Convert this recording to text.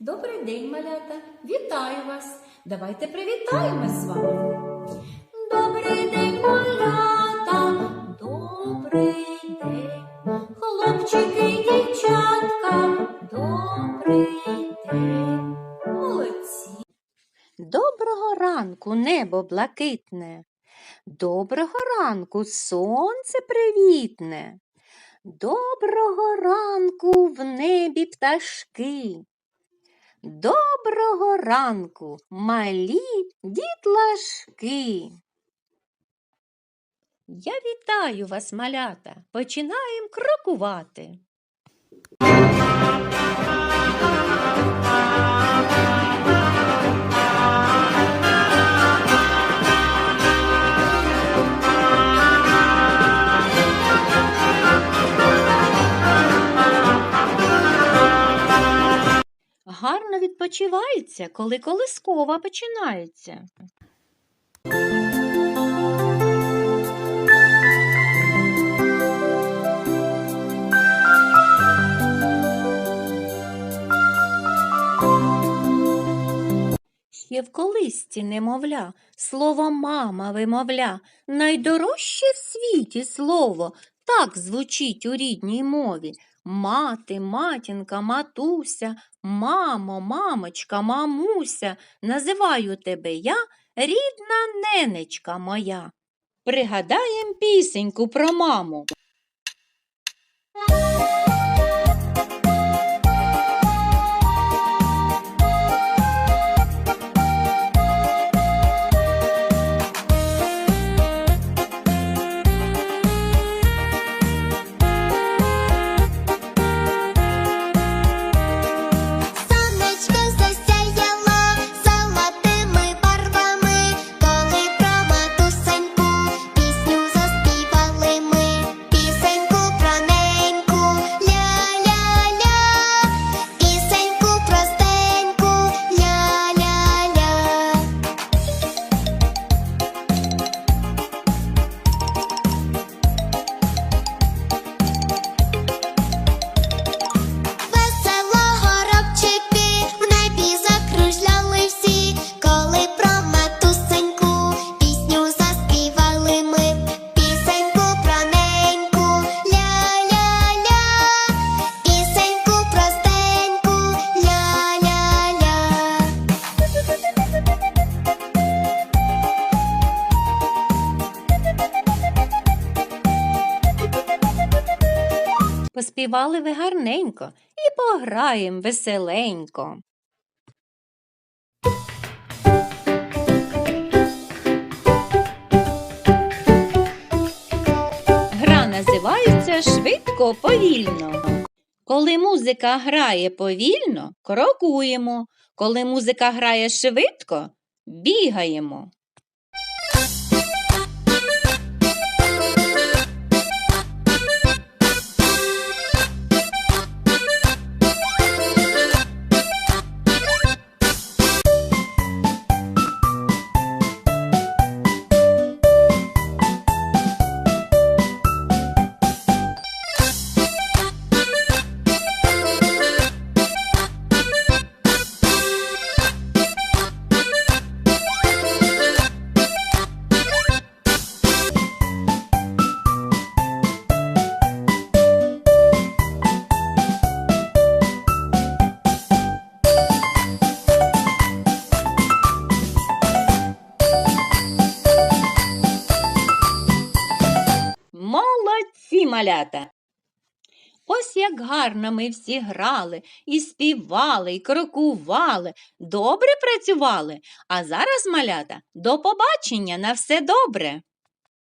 Добрий день, малята! Вітаю вас! Давайте привітаємось з вами. Добрий день, малята! Добрий день! Хлопчики і дівчатка! Добрий день! Молодці! Доброго ранку, небо блакитне. Доброго ранку, сонце привітне. Доброго ранку в небі пташки. Доброго ранку, малі дітлашки. Я вітаю вас, малята. Починаємо крокувати. Гарно відпочивається, коли колискова починається. Ще в колисці немовля, слово мама вимовля, найдорожче в світі слово, так звучить у рідній мові. Мати, матінка, матуся, мамо, мамочка, мамуся, називаю тебе я, рідна ненечка моя. Пригадаєм пісеньку про маму. Поспівали ви гарненько і пограєм веселенько. Гра називається швидко повільно. Коли музика грає повільно, крокуємо. Коли музика грає швидко, бігаємо. Малята! Ось як гарно ми всі грали, і співали, і крокували, добре працювали. А зараз, малята, до побачення на все добре!